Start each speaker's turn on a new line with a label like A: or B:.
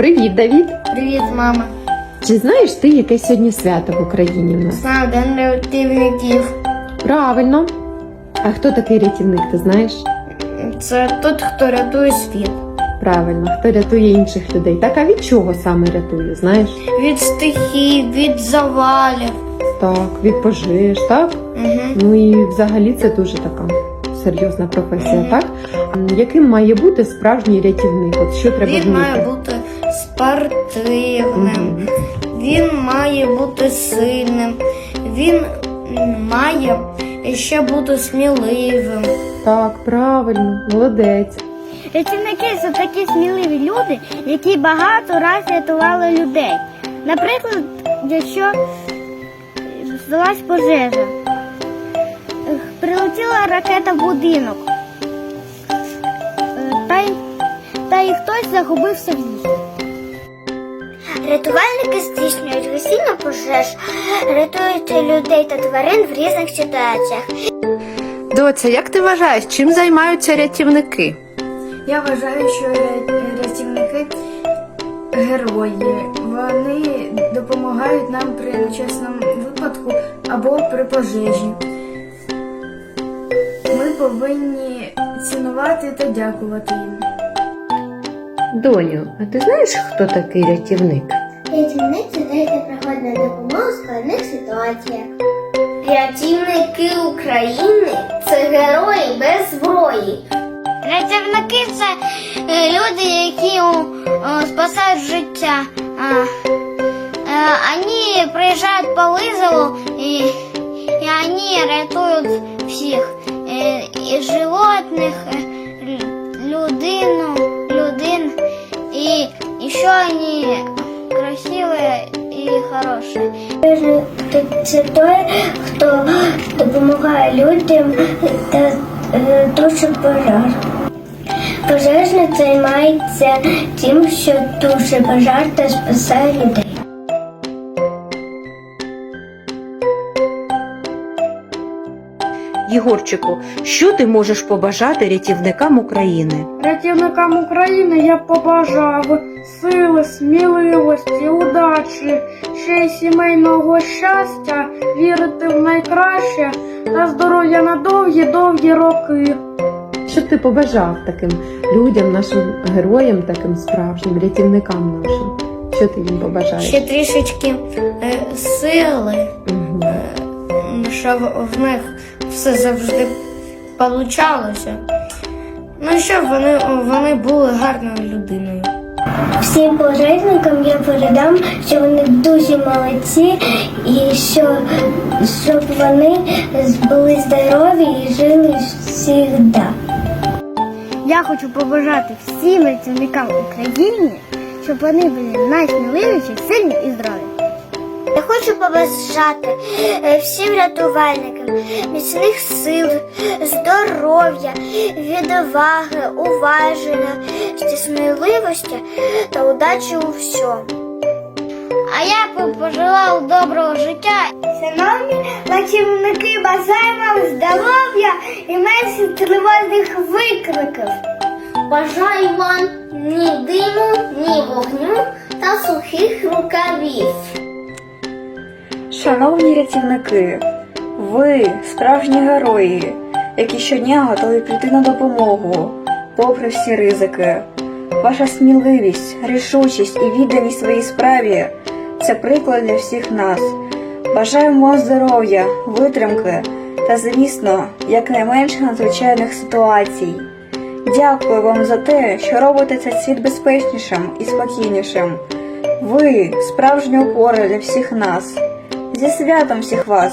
A: Привіт, Давід!
B: Привіт, мама.
A: Чи знаєш ти, яке сьогодні свято в Україні в нас?
B: Знаю, день рятівників.
A: Правильно. А хто такий рятівник, ти знаєш?
B: Це тот, хто рятує світ.
A: Правильно, хто рятує інших людей. Так, а від чого саме рятує, знаєш?
B: Від стихій, від завалів.
A: Так, від пожеж, так?
B: Угу.
A: Ну і взагалі це дуже така серйозна професія, так? Яким має бути справжній рятівник? От що треба
B: Він
A: вміти?
B: має бути спортивним, він має бути сильним, він має ще бути сміливим.
A: Так, правильно, молодець.
C: Рятівники це такі сміливі люди, які багато раз рятували людей. Наприклад, якщо здалась пожежа, прилетіла ракета в будинок, е, та й, та й хтось загубився в лісі.
D: Рятувальники здійснюють гасіння пожеж, рятують людей та тварин в різних ситуаціях.
E: Доця, як ти вважаєш, чим займаються рятівники?
B: Я вважаю, що рятівники герої. Вони допомагають нам при нечесному випадку або при пожежі. Ми повинні цінувати та дякувати їм.
A: Доню, а ти знаєш, хто такий рятівник?
D: Це той, хто допомогу в складних ситуаціях. Рятівники України це герої без зброї.
C: Рятівники це е, люди, які спасають життя. Е, Они приезжают по вызову и, и они рятуют всіх. Е, І животних, людину, людей. І, і що вони і.
D: Це той, хто допомагає людям та е, тушить пожар. Пожежник займається тим, що тушить пожар та спасає людей.
E: Єгорчику, що ти можеш побажати рятівникам України?
F: Рятівникам України я побажав сили, сміливості, удачі, ще й сімейного щастя, вірити в найкраще та здоров'я на довгі-довгі роки.
A: Що б ти побажав таким людям, нашим героям, таким справжнім, рятівникам нашим? Що ти їм побажаєш?
B: Ще трішечки е, сили,
A: Мгм.
B: м, щоб в них все завжди получалося. Ну і щоб вони, вони були гарною людиною.
D: Всім пожежникам я передам, що вони дуже молодці і що щоб вони були здорові і жили завжди.
C: Я хочу побажати всім рятівникам України, щоб вони були найсміливіші, сильні і здорові.
D: Я хочу побажати е, всім рятувальникам міцних сил, здоров'я, відваги, уваження, сміливості та удачі у всьому.
C: А я б пожелав доброго життя
D: Шановні працівники, бажаємо вам здоров'я і менше тривожних викликів. Бажаю вам ні диму, ні вогню та сухих рукавів.
G: Шановні рятівники, ви справжні герої, які щодня готові прийти на допомогу, попри всі ризики. Ваша сміливість, рішучість і відданість своїй справі це приклад для всіх нас. Бажаємо вам здоров'я, витримки та, звісно, якнайменше надзвичайних ситуацій. Дякую вам за те, що робите цей світ безпечнішим і спокійнішим. Ви справжня опора для всіх нас. Зі святом всіх вас!